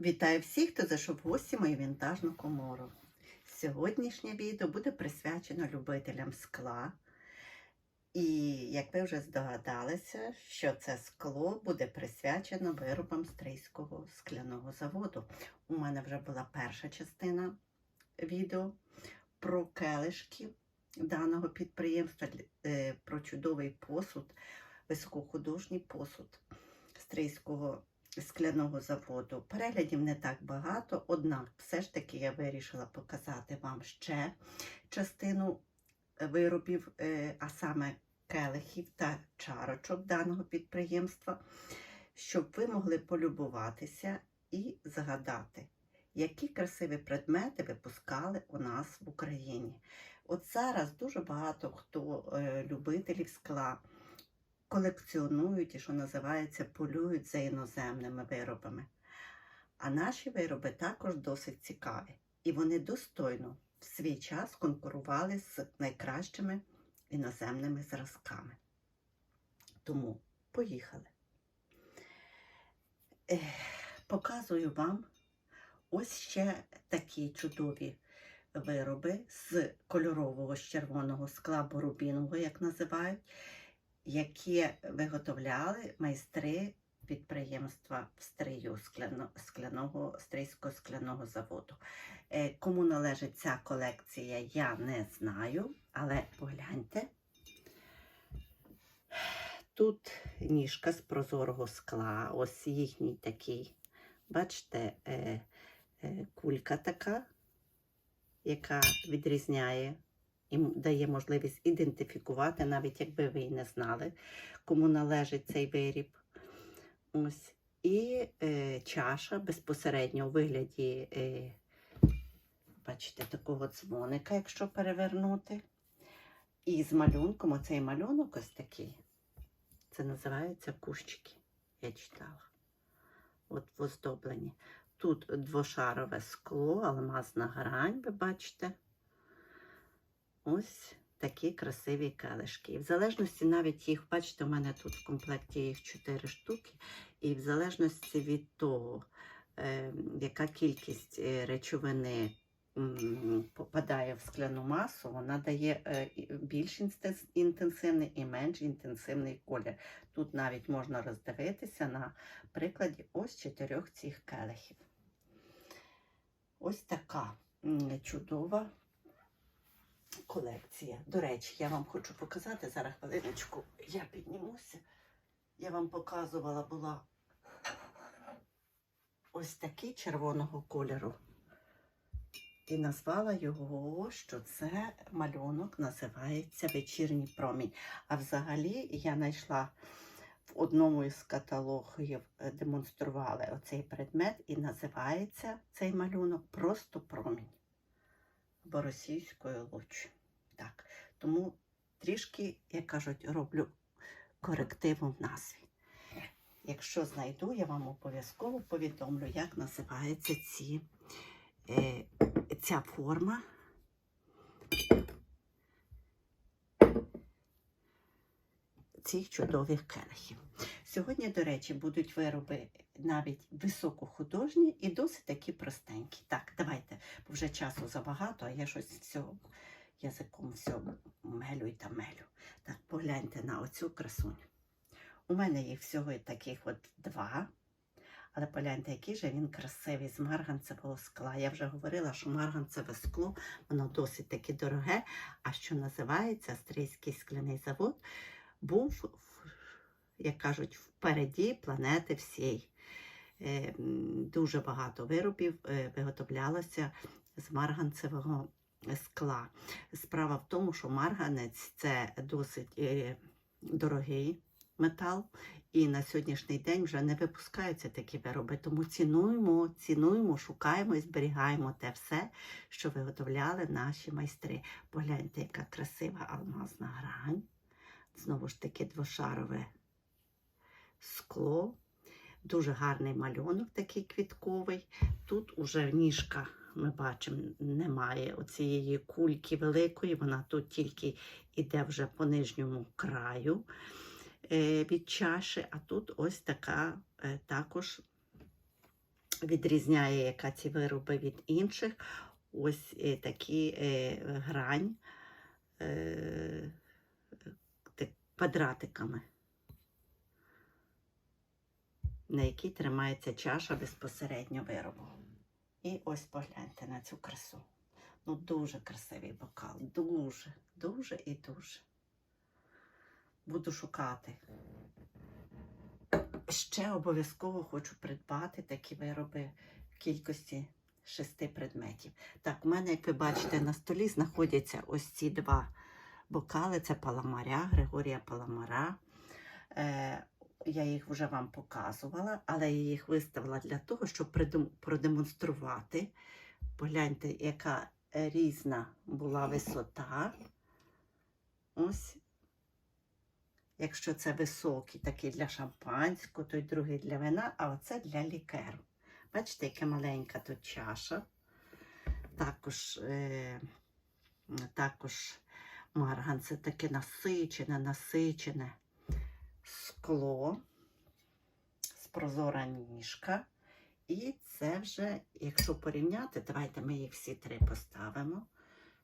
Вітаю всіх, хто зайшов в гості мою вінтажну комору. Сьогоднішнє відео буде присвячено любителям скла. І як ви вже здогадалися, що це скло буде присвячено виробам стрийського скляного заводу. У мене вже була перша частина відео про келишки даного підприємства, е, про чудовий посуд, високохудожній посуд стрийського скляного заводу. Переглядів не так багато, однак все ж таки я вирішила показати вам ще частину виробів, е, а саме келихів та чарочок даного підприємства, щоб ви могли полюбуватися і згадати, які красиві предмети випускали у нас в Україні. От зараз дуже багато хто е, любителів скла колекціонують і, що називається, полюють за іноземними виробами. А наші вироби також досить цікаві, і вони достойно в свій час конкурували з найкращими іноземними зразками. Тому поїхали. Показую вам ось ще такі чудові вироби з кольорового з червоного скла борубінового, як називають які виготовляли майстри підприємства Стрию скляного стрийського скляного заводу. Е, Кому належить ця колекція, я не знаю, але погляньте. Тут ніжка з прозорого скла, ось їхній такий, бачите, е, е, кулька така, яка відрізняє і дає можливість ідентифікувати, навіть якби ви і не знали, кому належить цей виріб. Ось. І е, чаша безпосередньо у вигляді, е, бачите, такого дзвоника, якщо перевернути. І з малюнком, оцей малюнок ось такий. Це називається кущики. Я читала. От в оздобленні. Тут двошарове скло, алмазна грань, ви бачите. Ось такі красиві келишки. І в залежності навіть їх, бачите, у мене тут в комплекті їх 4 штуки. І в залежності від того, е, яка кількість е, речовини попадає в скляну масу, вона дає е, більш інтенсивний і менш інтенсивний колір. Тут навіть можна роздивитися на прикладі ось чотирьох цих келихів. Ось така чудова колекція. До речі, я вам хочу показати зараз хвилиночку. Я піднімуся. Я вам показувала була ось такий червоного кольору. І назвала його, що це малюнок називається Вечірній промінь. А взагалі я знайшла в одному із каталогів, е, демонстрували оцей предмет, і називається цей малюнок просто промінь або російською луч. Так, тому трішки, як кажуть, роблю корективу в назві. Якщо знайду, я вам обов'язково повідомлю, як називається ці, е, ця форма. Цих чудових келихів. Сьогодні, до речі, будуть вироби навіть високохудожні і досить такі простенькі. Так, давайте, бо вже часу забагато, а я щось все язиком все мелю і та мелю. Так, погляньте на оцю красуню. У мене їх всього таких от два. Але погляньте, який же він красивий з марганцевого скла. Я вже говорила, що марганцеве скло, воно досить таки дороге. А що називається Стрийський скляний завод, був, як кажуть, впереді планети всієї. Е, Дуже багато виробів е, виготовлялося з марганцевого скла. Справа в тому, що марганець це досить е, дорогий метал, і на сьогоднішній день вже не випускаються такі вироби. Тому цінуємо, цінуємо, шукаємо і зберігаємо те все, що виготовляли наші майстри. Погляньте, яка красива алмазна грань. Знову ж таки, двошарове скло. Дуже гарний малюнок, такий квітковий. Тут уже ніжка, ми бачимо, немає оцієї кульки великої, вона тут тільки йде вже по нижньому краю е, від чаші, а тут ось така е, також відрізняє, яка ці вироби від інших. Ось е, такі грань квадратиками, на якій тримається чаша безпосередньо виробу. І ось погляньте на цю красу. Ну, дуже красивий бокал. Дуже, дуже і дуже. Буду шукати. Ще обов'язково хочу придбати такі вироби в кількості шести предметів. Так, у мене, як ви бачите, на столі знаходяться ось ці два бокали. Це Паламаря, Григорія Паламара. Е, я їх вже вам показувала, але я їх виставила для того, щоб продемонструвати. Погляньте, яка різна була висота. Ось. Якщо це високий, такий для шампанського, той другий для вина, а оце для лікеру. Бачите, яка маленька тут чаша. Також, е, також марган це таке насичене, насичене скло, з прозора ніжка. І це вже, якщо порівняти, давайте ми їх всі три поставимо,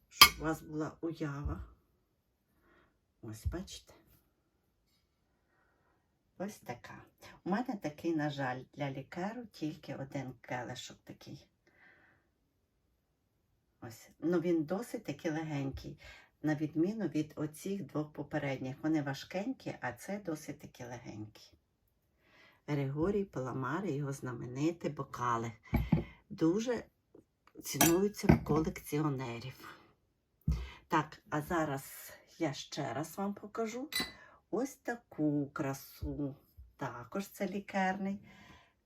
щоб у вас була уява. Ось, бачите? Ось така. У мене такий, на жаль, для лікеру тільки один келишок такий. Ось. Ну він досить таки легенький, на відміну від оцих двох попередніх. Вони важкенькі, а це досить таки легенький. Григорій Паламар і його знамениті бокали. Дуже цінуються в колекціонерів. Так, а зараз я ще раз вам покажу ось таку красу. Також це лікерний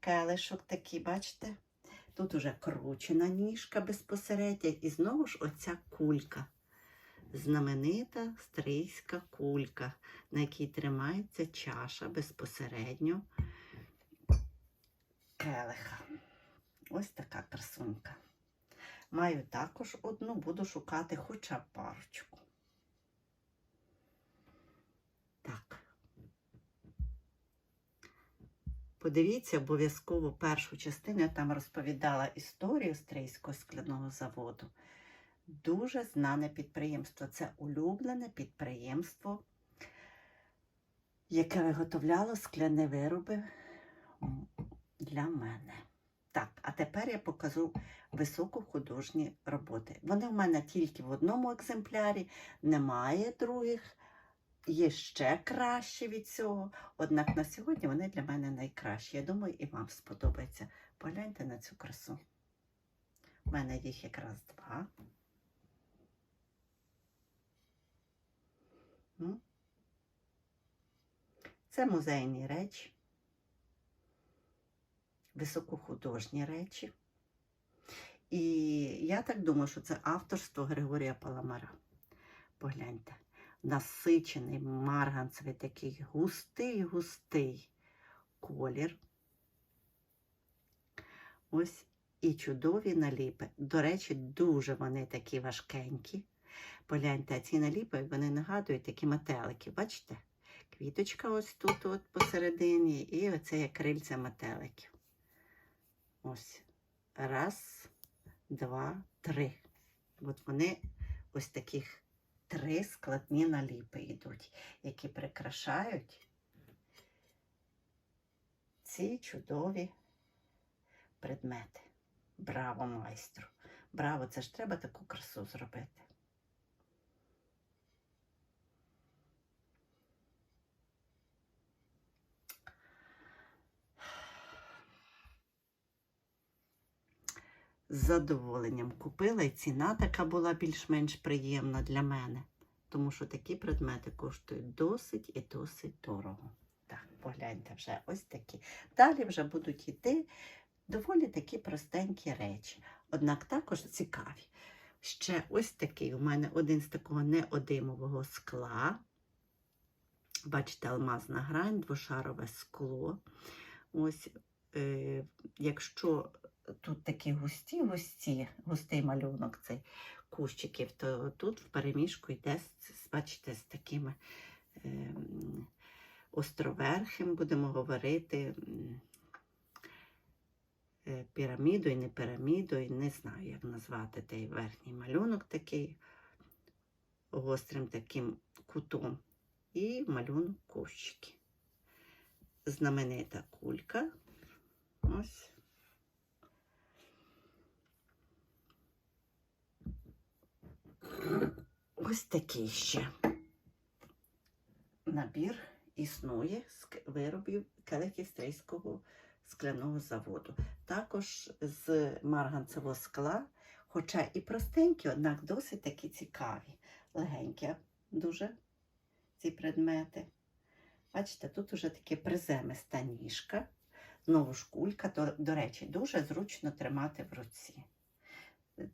келишок такий, бачите? Тут уже кручена ніжка безпосередньо, і знову ж оця кулька. Знаменита стрийська кулька, на якій тримається чаша безпосередньо келиха. Ось така красунька. Маю також одну, буду шукати хоча б парочку. Так. Подивіться обов'язково першу частину, я там розповідала історію Стрийського скляного заводу. Дуже знане підприємство. Це улюблене підприємство, яке виготовляло скляні вироби для мене. Так, а тепер я покажу високохудожні роботи. Вони в мене тільки в одному екземплярі, немає других. Є ще краще від цього. Однак на сьогодні вони для мене найкращі. Я думаю, і вам сподобається. Погляньте на цю красу. У мене їх якраз два. Це музейні речі, високохудожні речі. І я так думаю, що це авторство Григорія Паламара. Погляньте насичений марганцевий такий густий-густий колір. Ось і чудові наліпи. До речі, дуже вони такі важкенькі. Погляньте, ці наліпи вони нагадують такі метелики. Бачите? Квіточка ось тут от посередині, і оце є крильця метеликів. Ось. Раз, два, три. От вони ось таких три складні наліпи йдуть, які прикрашають ці чудові предмети. Браво, майстру! Браво! Це ж треба таку красу зробити. З задоволенням купила і ціна така була більш-менш приємна для мене тому що такі предмети коштують досить і досить дорого. Так, погляньте вже ось такі. Далі вже будуть йти доволі такі простенькі речі, однак також цікаві. Ще ось такий у мене один з такого неодимового скла. Бачите, алмазна грань, двошарове скло. Ось, е, якщо тут такі густі, густі, густий малюнок цей кущиків, то тут в переміжку йде, бачите, з такими е, островерхим, будемо говорити, е, пірамідою, не пірамідою, не знаю, як назвати той верхній малюнок такий гострим таким кутом. І малюнок кущики. Знаменита кулька. Ось. Ось такий ще набір існує з виробів Келехівстрийського скляного заводу. Також з марганцевого скла, хоча і простенькі, однак досить такі цікаві. Легенькі дуже ці предмети. Бачите, тут уже таке приземиста ніжка, знову ж кулька, до, до речі, дуже зручно тримати в руці.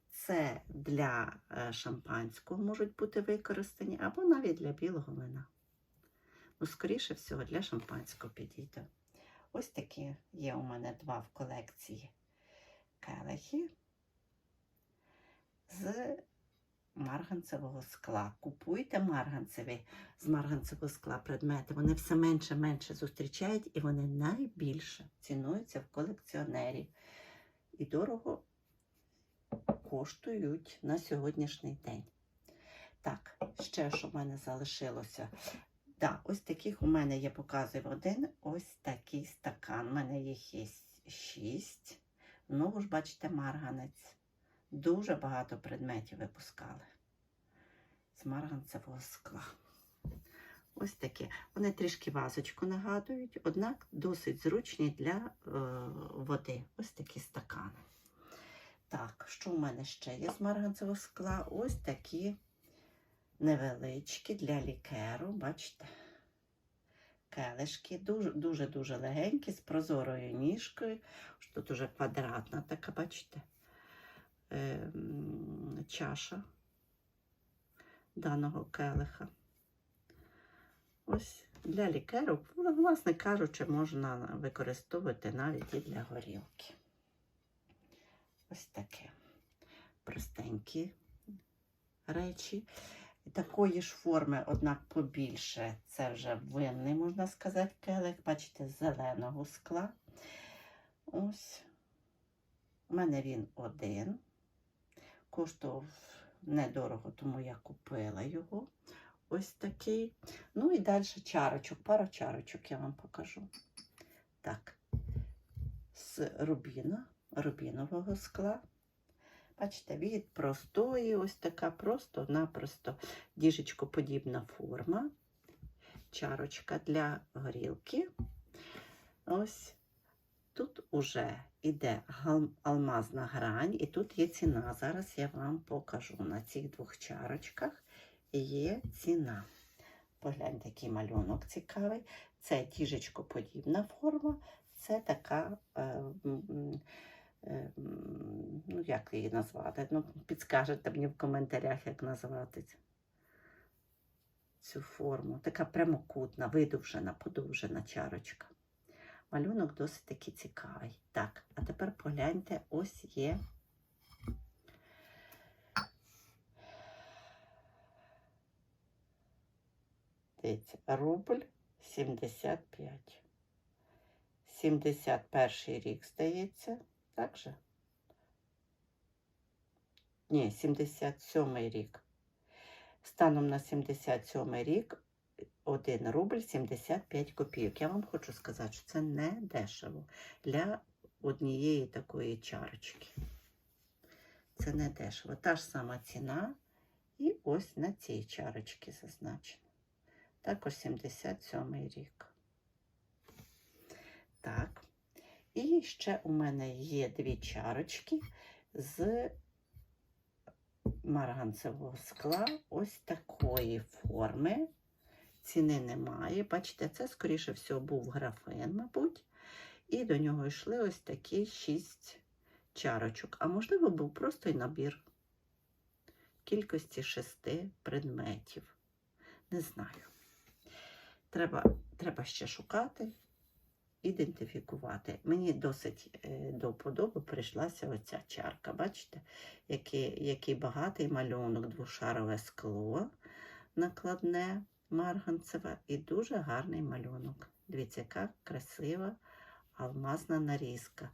Це для е, шампанського можуть бути використані, або навіть для білого вина. Ну, скоріше всього, для шампанського підійде. Ось такі є у мене два в колекції келихи з марганцевого скла. Купуйте марганцеві з марганцевого скла предмети. Вони все менше менше зустрічають і вони найбільше цінуються в колекціонерів. І дорого коштують на сьогоднішній день. Так, ще що в мене залишилося. Да, ось таких у мене я показую один ось такий стакан. У мене їх є шість. Знову ж, бачите, марганець. Дуже багато предметів випускали з марганцевого скла. Ось такі. Вони трішки вазочку нагадують, однак досить зручні для е, води. Ось такі стакани. Так, що в мене ще є з марганцевого скла? Ось такі невеличкі для лікеру, бачите? Келишки, дуже-дуже легенькі, з прозорою ніжкою. Тут уже квадратна така, бачите, ем, чаша даного келиха. Ось для лікеру, власне кажучи, можна використовувати навіть і для горілки. Ось таке простенькі речі. Такої ж форми, однак побільше. Це вже винний, можна сказати, келих. Бачите, з зеленого скла. Ось. У мене він один. Коштував недорого, тому я купила його. Ось такий. Ну і далі чарочок, пару чарочок я вам покажу. Так, з рубіна, рубінового скла. Бачите, від простої, ось така просто-напросто діжечкоподібна форма. Чарочка для горілки. Ось тут уже йде алмазна грань, і тут є ціна. Зараз я вам покажу. На цих двох чарочках є ціна. Погляньте, який малюнок цікавий. Це діжечкоподібна форма, це така. Е, ну, як її назвати? Ну, підскажете мені в коментарях, як назвати цю форму. Така прямокутна, видовжена, подовжена чарочка. Малюнок досить таки цікавий. Так, а тепер погляньте, ось є. Рубль 75. 71 рік, здається. Так же? Ні, 77 рік. Станом на 77 рік 1 рубль 75 копійок. Я вам хочу сказати, що це не дешево для однієї такої чарочки. Це не дешево. Та ж сама ціна. І ось на цій чарочці зазначено. Також 77 рік. Так. І ще у мене є дві чарочки з марганцевого скла ось такої форми. Ціни немає. Бачите, це, скоріше всього, був графин, мабуть. І до нього йшли ось такі шість чарочок. А можливо, був просто й набір кількості шести предметів. Не знаю. Треба, Треба ще шукати ідентифікувати. Мені досить е, до вподоби прийшлася оця чарка. Бачите, який, який багатий малюнок, двошарове скло накладне, марганцеве і дуже гарний малюнок. Дивіться, яка красива алмазна нарізка.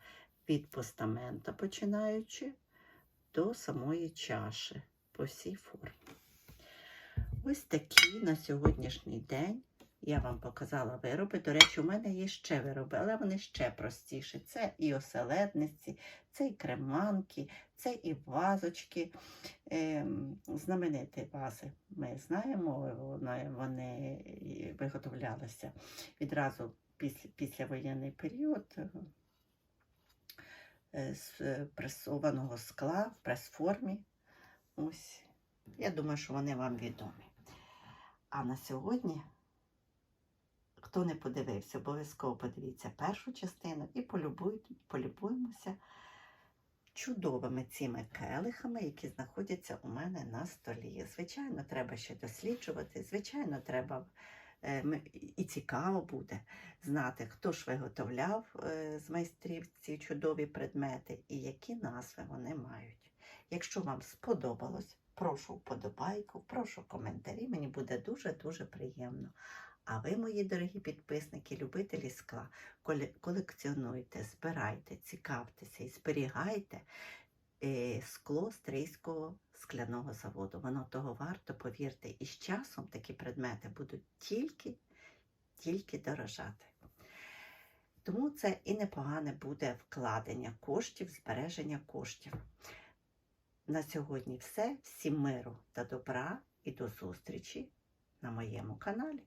від постамента починаючи до самої чаші по всій формі. Ось такі на сьогоднішній день я вам показала вироби. До речі, у мене є ще вироби, але вони ще простіші. Це і оселедниці, це і креманки, це і вазочки. Ем, знамениті вази. Ми знаємо, вони, виготовлялися відразу після, післявоєнний період е, з пресованого скла в прес-формі. Ось. Я думаю, що вони вам відомі. А на сьогодні, хто не подивився, обов'язково подивіться першу частину і полюбуємося чудовими цими келихами, які знаходяться у мене на столі. Звичайно, треба ще досліджувати. Звичайно, треба е, і цікаво буде знати, хто ж виготовляв е, з майстрів ці чудові предмети і які назви вони мають. Якщо вам сподобалось, прошу вподобайку, прошу коментарі. Мені буде дуже-дуже приємно. А ви, мої дорогі підписники, любителі скла, колекціонуйте, збирайте, цікавтеся і зберігайте е, скло Стрийського скляного заводу. Воно того варто, повірте, і з часом такі предмети будуть тільки, тільки дорожати. Тому це і непогане буде вкладення коштів, збереження коштів. На сьогодні все. Всім миру та добра і до зустрічі на моєму каналі.